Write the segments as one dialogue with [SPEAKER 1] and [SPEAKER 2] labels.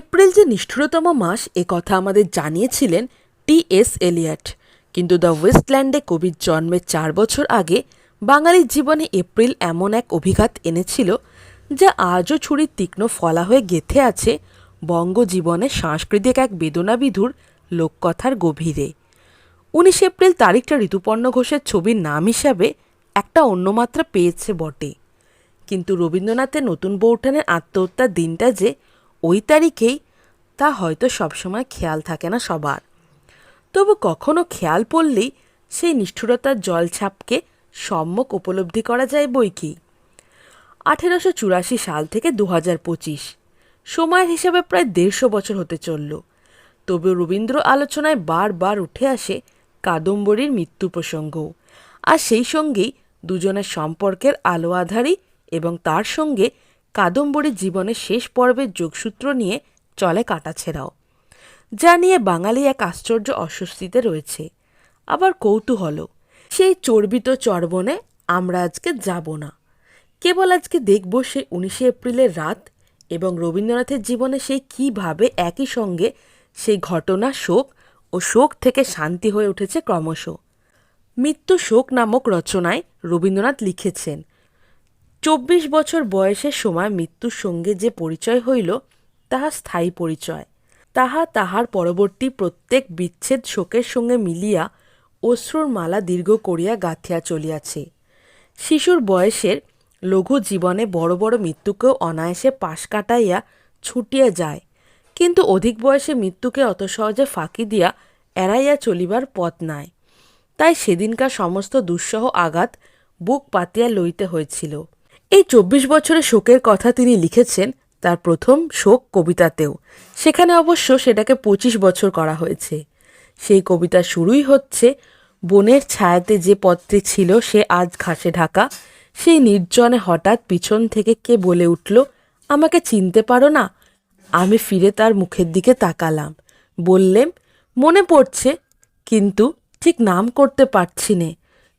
[SPEAKER 1] April যে নিষ্ঠুরতম মাস, এ কথা আমাদের জানিয়েছিলেন টি এস এলিয়ট। কিন্তু দ্য ওয়েস্টল্যান্ডে কবির জন্মের চার বছর আগে বাঙালির জীবনে এপ্রিল এমন এক অভিঘাত এনেছিল যা আজও ছুরির তীক্ষ্ণ ফলা হয়ে গেথে আছে বঙ্গজীবনের সাংস্কৃতিক এক বেদনাবিধুর লোককথার গভীরে। উনিশ এপ্রিল তারিখটা ঋতুপর্ণ ঘোষের ছবির নাম হিসাবে একটা অন্য মাত্রা পেয়েছে বটে। কিন্তু রবীন্দ্রনাথের নতুন বৌঠানের আত্মহত্যার দিনটা যে ওই তারিখেই তা হয়তো সবসময় খেয়াল থাকে না সবার। তবু কখনো খেয়াল পড়লেই সেই নিষ্ঠুরতার জলছাপকে সম্যক উপলব্ধি করা যায় বই কি? আঠেরোশো চুরাশি সাল থেকে দু হাজার পঁচিশ। সময়ের হিসাবে প্রায় দেড়শো বছর হতে চলল। তবে রবীন্দ্র আলোচনায় বারবার উঠে আসে কাদম্বরীর মৃত্যু প্রসঙ্গ। আর সেই সঙ্গেই দুজনের সম্পর্কের আলো আধারী এবং তার সঙ্গে কাদম্বরীর জীবনের শেষ পর্বের যোগসূত্র নিয়ে চলে কাটাছেড়াও যা নিয়ে বাঙালি এক আশ্চর্য অস্বস্তিতে রয়েছে। আবার কৌতূহলও। সেই চর্বিত চর্বণে আমরা আজকে যাব না। কেবল আজকে দেখব সেই উনিশে এপ্রিলের রাত এবং রবীন্দ্রনাথের জীবনে সেই কীভাবে একই সঙ্গে সেই ঘটনা শোক ও শোক থেকে শান্তি হয়ে উঠেছে ক্রমশ। মৃত্যু শোক নামক রচনায় রবীন্দ্রনাথ লিখেছেন চব্বিশ বছর বয়সের সময় মৃত্যুর সঙ্গে যে পরিচয় হইল, তাহা স্থায়ী পরিচয়। তাহা তাহার পরবর্তী প্রত্যেক বিচ্ছেদ শোকের সঙ্গে মিলিয়া অশ্রুর মালা দীর্ঘ করিয়া গাঁথিয়া চলিয়াছে। শিশুর বয়সের লঘু জীবনে বড় বড় মৃত্যুকেও অনায়াসে পাশ কাটাইয়া ছুটিয়া যায়, কিন্তু অধিক বয়সে মৃত্যুকে অত সহজে ফাঁকি দিয়া এড়াইয়া চলিবার পথ নাই। তাই সেদিনকার সমস্ত দুঃসহ আঘাত বুক পাতিয়া লইতে হয়েছিল। এই চব্বিশ বছরের শোকের কথা তিনি লিখেছেন, তার প্রথম শোক কবিতাতেও। সেখানে অবশ্য সেটাকে পঁচিশ বছর করা হয়েছে। সেই কবিতা শুরুই হচ্ছে, বনের ছায়াতে যে পত্রে ছিল সে আজ ঘাসে ঢাকা। সেই নির্জনে হঠাৎ পিছন থেকে কে বলে উঠল, আমাকে চিনতে পারো না? আমি ফিরে তার মুখের দিকে তাকালাম। বললেম মনে পড়ছে, কিন্তু ঠিক নাম করতে পারছি নে।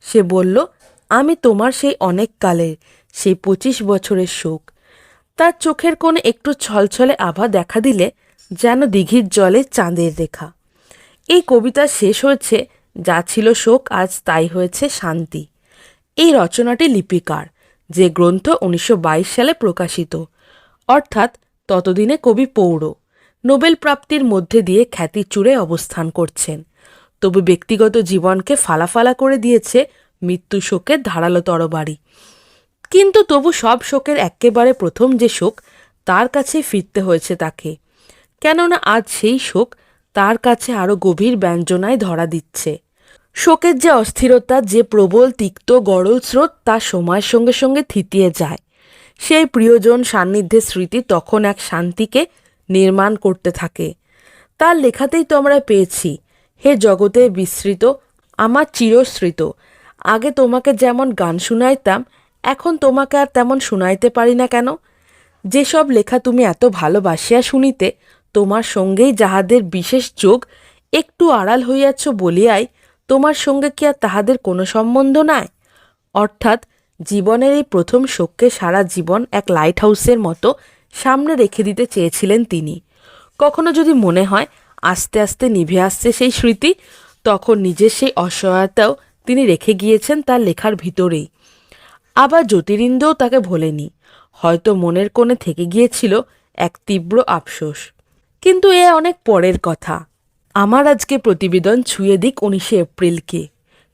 [SPEAKER 1] সে বলল, আমি তোমার সেই অনেক কালের সেই পঁচিশ বছরের শোক। তার চোখের কোণে একটু ছলছলে আভা দেখা দিলে যেন দিঘির জলে চাঁদের রেখা। এই কবিতা শেষ হয়েছে, যা ছিল শোক, আজ তাই হয়েছে শান্তি। এই রচনাটি লিপিকার, যে গ্রন্থ উনিশশো বাইশ সালে প্রকাশিত। অর্থাৎ ততদিনে কবি পৌর, নোবেল প্রাপ্তির মধ্যে দিয়ে খ্যাতি চূড়ে অবস্থান করছেন। তবু ব্যক্তিগত জীবনকে ফালাফালা করে দিয়েছে মৃত্যু শোকের ধারালো তরবারি। কিন্তু তবু সব শোকের একেবারে প্রথম যে শোক, তার কাছে ফিরতে হয়েছে তাকে। কেননা আজ সেই শোক তার কাছে আরও গভীর ব্যঞ্জনায় ধরা দিচ্ছে। শোকের যে অস্থিরতা, যে প্রবল তিক্ত গরল স্রোত, তা সময়ের সঙ্গে সঙ্গে থিতিয়ে যায়। সেই প্রিয়জন সান্নিধ্যের স্মৃতি তখন এক শান্তিকে নির্মাণ করতে থাকে। তার লেখাতেই তো আমরা পেয়েছি, হে জগতে বিস্মৃত আমার চিরস্মৃত। আগে তোমাকে যেমন গান শুনাইতাম এখন তোমাকে আর তেমন শুনাইতে পারি না কেন? যেসব লেখা তুমি এত ভালোবাসিয়া শুনিতে, তোমার সঙ্গেই যাহাদের বিশেষ যোগ একটু আড়াল হইয়াছ বলিয়াই তোমার সঙ্গে কি আর তাহাদের কোনো সম্বন্ধ নাই? অর্থাৎ জীবনের এই প্রথম শোককে সারা জীবন এক লাইট হাউসের মতো সামনে রেখে দিতে চেয়েছিলেন তিনি। কখনো যদি মনে হয় আস্তে আস্তে নিভে আসছে সেই স্মৃতি, তখন নিজের সেই অসহায়তাও তিনি রেখে গিয়েছেন তার লেখার ভিতরেই। আবার জ্যোতিরিন্দ্রও তাকে ভোলেনি। হয়তো মনের কোণে থেকে গিয়েছিল এক তীব্র আফসোস। কিন্তু এ অনেক পরের কথা। আমার আজকে প্রতিবেদন ছুঁয়ে দিক উনিশে এপ্রিলকে।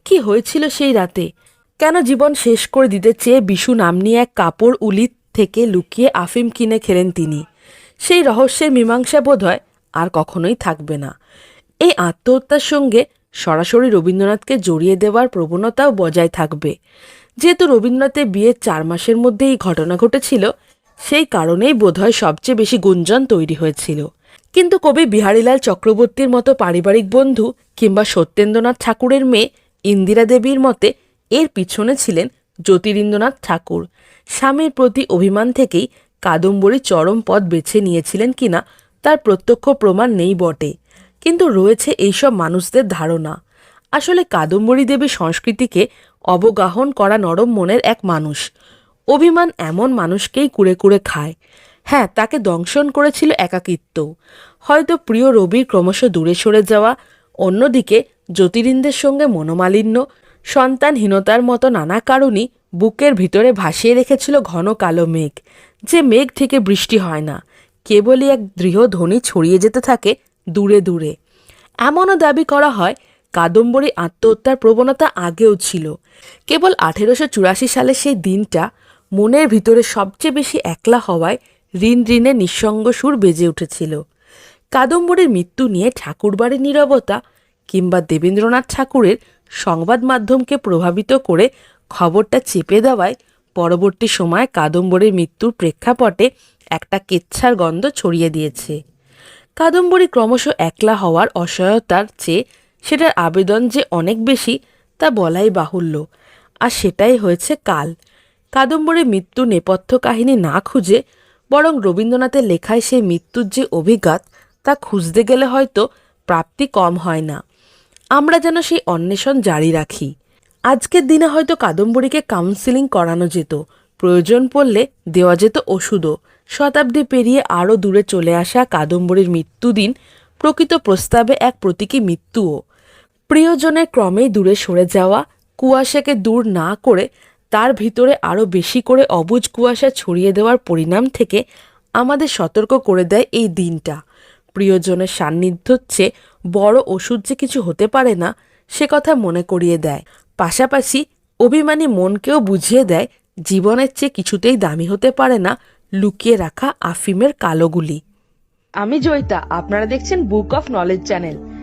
[SPEAKER 1] কি হয়েছিল সেই রাতে? কেন জীবন শেষ করে দিতে চেয়ে বিশু নাম নিয়ে এক কাপড় উলিত থেকে লুকিয়ে আফিম কিনে খেলেন তিনি? সেই রহস্যের মীমাংসা বোধ হয় আর কখনোই থাকবে না। এই আত্মহত্যার সঙ্গে সরাসরি রবীন্দ্রনাথকে জড়িয়ে দেওয়ার প্রবণতাও বজায় থাকবে। যেহেতু রবীন্দ্রনাথের বিয়ের চার মাসের মধ্যে এই ঘটনা ঘটেছিল, সেই কারণেই বোধহয় সবচেয়ে বেশি গুঞ্জন তৈরি হয়েছিল। কিন্তু কবি বিহারীলাল চক্রবর্তীর মতো পারিবারিক বন্ধু কিংবা সত্যেন্দ্রনাথ ঠাকুরের মেয়ে ইন্দিরা দেবীর মতে এর পিছনে ছিলেন জ্যোতিরিন্দ্রনাথ ঠাকুর। স্বামীর প্রতি অভিমান থেকেই কাদম্বরী চরম পথ বেছে নিয়েছিলেন কিনা তার প্রত্যক্ষ প্রমাণ নেই বটে। কিন্তু রয়েছে এইসব মানুষদের ধারণা। আসলে কাদম্বরী দেবী সংস্কৃতিকে অবগাহন করা নরম মনের এক মানুষ। অভিমান এমন মানুষকেই কুড়ে কুড়ে খায়। হ্যাঁ তাকে দংশন করেছিল একাকিত্ব। হয়তো প্রিয় রবির ক্রমশ দূরে সরে যাওয়া, অন্যদিকে জ্যোতিরিন্দের সঙ্গে মনোমালিন্য, সন্তানহীনতার মতো নানা কারণই বুকের ভিতরে ভাসিয়ে রেখেছিল ঘন কালো মেঘ। যে মেঘ থেকে বৃষ্টি হয় না, কেবলই এক দৃঢ় ধ্বনি ছড়িয়ে যেতে থাকে দূরে দূরে। এমনও দাবি করা হয় কাদম্বরী আত্মহত্যার প্রবণতা আগেও ছিল। কেবল আঠেরোশো চুরাশি সালে সেই দিনটা মনের ভিতরে সবচেয়ে বেশি একলা হওয়ায় ঋণ ঋণে নিঃসঙ্গ সুর বেজে উঠেছিল। কাদম্বরীর মৃত্যু নিয়ে ঠাকুরবাড়ির নীরবতা কিংবা দেবেন্দ্রনাথ ঠাকুরের সংবাদ মাধ্যমকে প্রভাবিত করে খবরটা চেপে দেওয়ায় পরবর্তী সময়ে কাদম্বরীর মৃত্যুর প্রেক্ষাপটে একটা কেচ্ছার গন্ধ ছড়িয়ে দিয়েছে। কাদম্বরী ক্রমশ একলা হওয়ার অসহায়তার চেয়ে সেটার আবেদন যে অনেক বেশি, তা বলাই বাহুল্য। আর সেটাই হয়েছে কাল। কাদম্বরীর মৃত্যু নেপথ্য কাহিনী না খুঁজে বরং রবীন্দ্রনাথের লেখায় সেই মৃত্যুর যে অভিঘাত, তা খুঁজতে গেলে হয়তো প্রাপ্তি কম হয় না। আমরা যেন সেই অন্বেষণ জারি রাখি। আজকের দিনে হয়তো কাদম্বরীকে কাউন্সিলিং করানো যেত। প্রয়োজন পড়লে দেওয়া যেত ওষুধও। শতাব্দী পেরিয়ে আরও দূরে চলে আসা কাদম্বরীর মৃত্যুদিন প্রকৃত প্রস্তাবে এক প্রতীকী মৃত্যুও। প্রিয়জনের ক্রমেই দূরে সরে যাওয়া, কুয়াশাকে দূর না করে তার ভিতরে আরও বেশি করে অবুজ কুয়াশা ছড়িয়ে দেওয়ার পরিণাম থেকে আমাদের সতর্ক করে দেয় এই দিনটা। প্রিয়জনের সান্নিধ্যর চেয়ে বড় ওষুধ যে কিছু হতে পারে না, সে কথা মনে করিয়ে দেয়। পাশাপাশি অভিমানী মনকেও বুঝিয়ে দেয়, জীবনের চেয়ে কিছুতেই দামি হতে পারে না লুকিয়ে রাখা আফিমের কালোগুলি।
[SPEAKER 2] আমি জয়িতা, আপনারা দেখছেন বুক অফ নলেজ চ্যানেল।